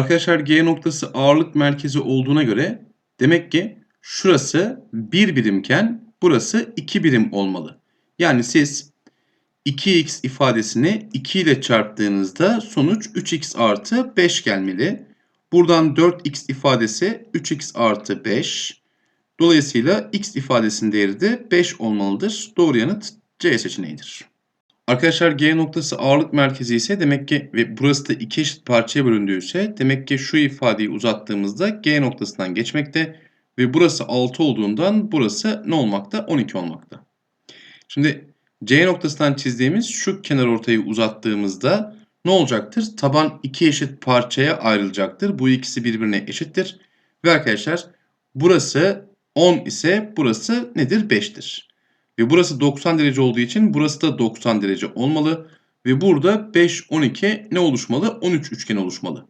Arkadaşlar G noktası ağırlık merkezi olduğuna göre demek ki şurası 1 birimken burası 2 birim olmalı. Yani siz 2x ifadesini 2 ile çarptığınızda sonuç 3x artı 5 gelmeli. Buradan 4x ifadesi 3x artı 5. Dolayısıyla x ifadesinin değeri de 5 olmalıdır. Doğru yanıt C seçeneğidir. Arkadaşlar G noktası ağırlık merkezi ise demek ki ve burası da iki eşit parçaya bölündüyse demek ki şu ifadeyi uzattığımızda G noktasından geçmekte ve burası 6 olduğundan burası ne olmakta? 12 olmakta. Şimdi C noktasından çizdiğimiz şu kenar ortayı uzattığımızda ne olacaktır? Taban iki eşit parçaya ayrılacaktır. Bu ikisi birbirine eşittir. Ve arkadaşlar burası 10 ise burası nedir? 5'tir. Ve burası 90 derece olduğu için burası da 90 derece olmalı. Ve burada 5, 12 ne oluşmalı? 13 üçgen oluşmalı.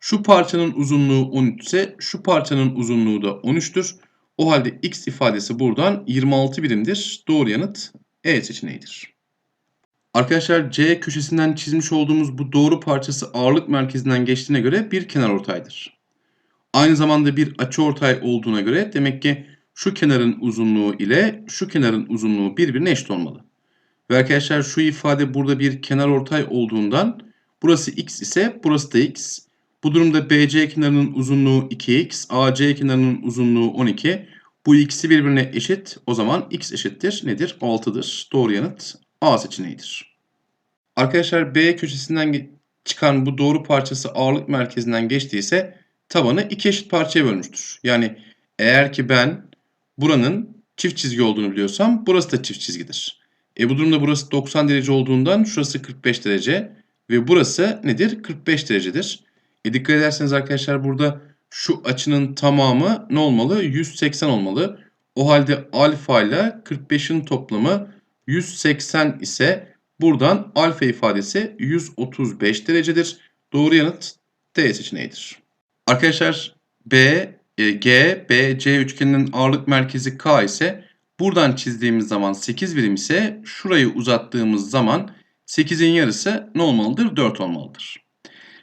Şu parçanın uzunluğu 13 ise şu parçanın uzunluğu da 13'tür. O halde x ifadesi buradan 26 birimdir. Doğru yanıt E seçeneğidir. Arkadaşlar C köşesinden çizmiş olduğumuz bu doğru parçası ağırlık merkezinden geçtiğine göre bir kenarortaydır. Aynı zamanda bir açıortay olduğuna göre demek ki şu kenarın uzunluğu ile şu kenarın uzunluğu birbirine eşit olmalı. Ve arkadaşlar şu ifade burada bir kenarortay olduğundan burası x ise burası da x. Bu durumda BC kenarının uzunluğu 2x, AC kenarının uzunluğu 12. Bu ikisi birbirine eşit. O zaman x eşittir nedir? 6'dır. Doğru yanıt A seçeneğidir. Arkadaşlar B köşesinden çıkan bu doğru parçası ağırlık merkezinden geçtiyse tabanı iki eşit parçaya bölmüştür. Yani eğer ki ben buranın çift çizgi olduğunu biliyorsam burası da çift çizgidir. E bu durumda burası 90 derece olduğundan şurası 45 derece ve burası nedir? 45 derecedir. E dikkat ederseniz arkadaşlar burada şu açının tamamı ne olmalı? 180 olmalı. O halde alfa ile 45'in toplamı 180 ise buradan alfa ifadesi 135 derecedir. Doğru yanıt D seçeneğidir. Arkadaşlar B, G, B, C üçgeninin ağırlık merkezi K ise buradan çizdiğimiz zaman 8 birim ise şurayı uzattığımız zaman 8'in yarısı ne olmalıdır? 4 olmalıdır.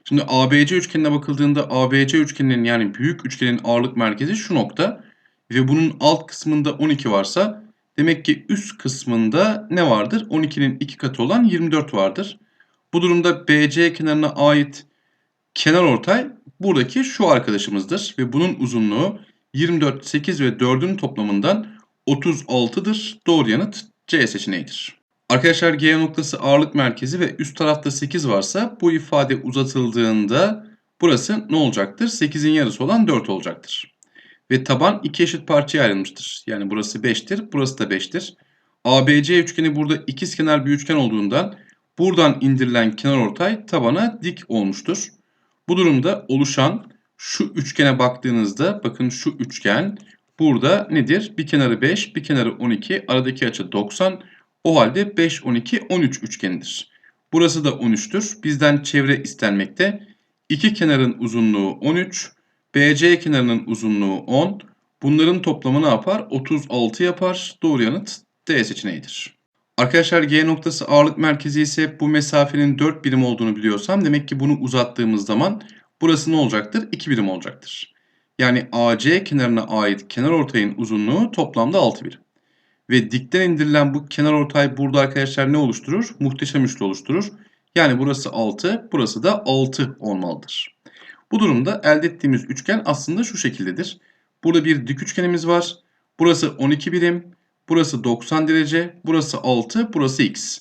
Şimdi ABC üçgenine bakıldığında ABC üçgeninin yani büyük üçgenin ağırlık merkezi şu nokta ve bunun alt kısmında 12 varsa demek ki üst kısmında ne vardır? 12'nin 2 katı olan 24 vardır. Bu durumda BC kenarına ait kenar ortay buradaki şu arkadaşımızdır ve bunun uzunluğu 24, 8 ve 4'ün toplamından 36'dır. Doğru yanıt C seçeneğidir. Arkadaşlar G noktası ağırlık merkezi ve üst tarafta 8 varsa bu ifade uzatıldığında burası ne olacaktır? 8'in yarısı olan 4 olacaktır. Ve taban iki eşit parçaya ayrılmıştır. Yani burası 5'tir, burası da 5'tir. ABC üçgeni burada ikizkenar bir üçgen olduğundan buradan indirilen kenarortay tabana dik olmuştur. Bu durumda oluşan şu üçgene baktığınızda bakın şu üçgen burada nedir? Bir kenarı 5, bir kenarı 12, aradaki açı 90. O halde 5, 12, 13 üçgenidir. Burası da 13'tür. Bizden çevre istenmekte. İki kenarın uzunluğu 13, BC kenarının uzunluğu 10. Bunların toplamı ne yapar? 36 yapar. Doğru yanıt D seçeneğidir. Arkadaşlar G noktası ağırlık merkezi ise bu mesafenin 4 birim olduğunu biliyorsam demek ki bunu uzattığımız zaman burası ne olacaktır? 2 birim olacaktır. Yani AC kenarına ait kenar ortayın uzunluğu toplamda 6 birim. Ve dikten indirilen bu kenar ortay burada arkadaşlar ne oluşturur? Muhteşem üçlü oluşturur. Yani burası 6, burası da 6 olmalıdır. Bu durumda elde ettiğimiz üçgen aslında şu şekildedir. Burada bir dik üçgenimiz var. Burası 12 birim, burası 90 derece, burası 6, burası x.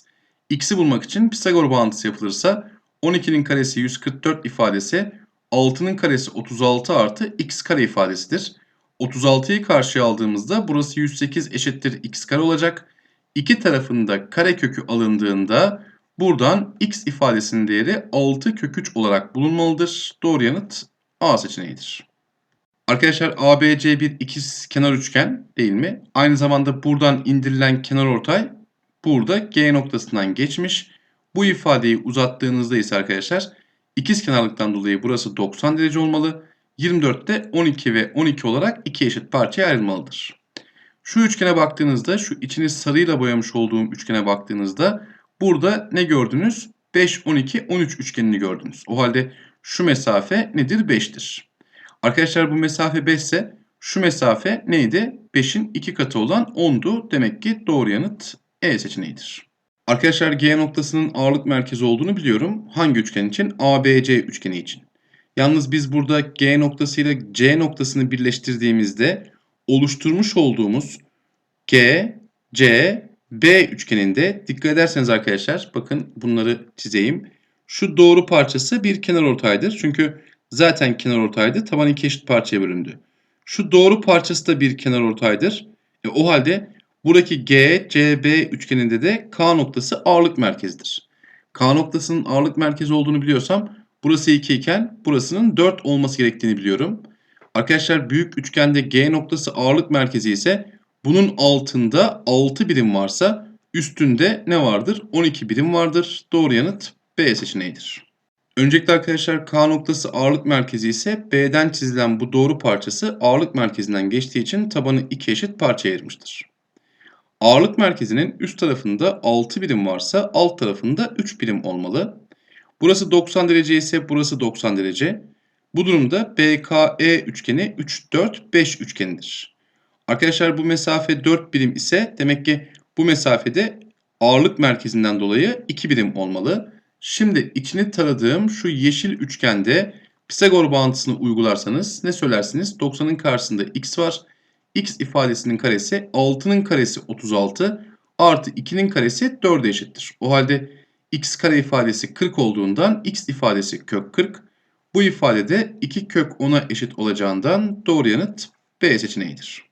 x'i bulmak için Pisagor bağıntısı yapılırsa 12'nin karesi 144 ifadesi 6'nın karesi 36 artı x kare ifadesidir. 36'yı karşıya aldığımızda burası 108 eşittir x kare olacak. İki tarafında kare kökü alındığında buradan x ifadesinin değeri 6 kök 3 olarak bulunmalıdır. Doğru yanıt A seçeneğidir. Arkadaşlar ABC bir ikiz kenar üçgen değil mi? Aynı zamanda buradan indirilen kenar ortay burada G noktasından geçmiş. Bu ifadeyi uzattığınızda ise arkadaşlar ikiz kenarlıktan dolayı burası 90 derece olmalı. 24'te 12 ve 12 olarak iki eşit parçaya ayrılmalıdır. Şu üçgene baktığınızda, şu içini sarıyla boyamış olduğum üçgene baktığınızda burada ne gördünüz? 5, 12, 13 üçgenini gördünüz. O halde şu mesafe nedir? 5'tir. Arkadaşlar bu mesafe 5 ise şu mesafe neydi? 5'in 2 katı olan 10'du. Demek ki doğru yanıt E seçeneğidir. Arkadaşlar G noktasının ağırlık merkezi olduğunu biliyorum. Hangi üçgen için? ABC üçgeni için. Yalnız biz burada G noktasıyla C noktasını birleştirdiğimizde oluşturmuş olduğumuz G, C, B üçgeninde dikkat ederseniz arkadaşlar bakın bunları çizeyim. Şu doğru parçası bir kenar ortaydır. Çünkü zaten kenar ortaydı. Taban iki eşit parçaya bölündü. Şu doğru parçası da bir kenar ortaydır. E, o halde buradaki G, C, B üçgeninde de K noktası ağırlık merkezidir. K noktasının ağırlık merkezi olduğunu biliyorsam burası 2 iken burasının 4 olması gerektiğini biliyorum. Arkadaşlar büyük üçgende G noktası ağırlık merkezi ise bunun altında 6 birim varsa üstünde ne vardır? 12 birim vardır. Doğru yanıt B seçeneğidir. Öncelikle arkadaşlar K noktası ağırlık merkezi ise B'den çizilen bu doğru parçası ağırlık merkezinden geçtiği için tabanı iki eşit parçaya ayırmıştır. Ağırlık merkezinin üst tarafında 6 birim varsa alt tarafında 3 birim olmalı. Burası 90 derece ise burası 90 derece. Bu durumda BKE üçgeni 3, 4, 5 üçgenidir. Arkadaşlar bu mesafe 4 birim ise demek ki bu mesafede ağırlık merkezinden dolayı 2 birim olmalı. Şimdi içini taradığım şu yeşil üçgende Pisagor bağıntısını uygularsanız ne söylersiniz? 90'ın karşısında x var. x ifadesinin karesi 6'nın karesi 36 artı 2'nin karesi 4'e eşittir. O halde x kare ifadesi 40 olduğundan x ifadesi kök 40. Bu ifadede 2 kök 10'a eşit olacağından doğru yanıt B seçeneğidir.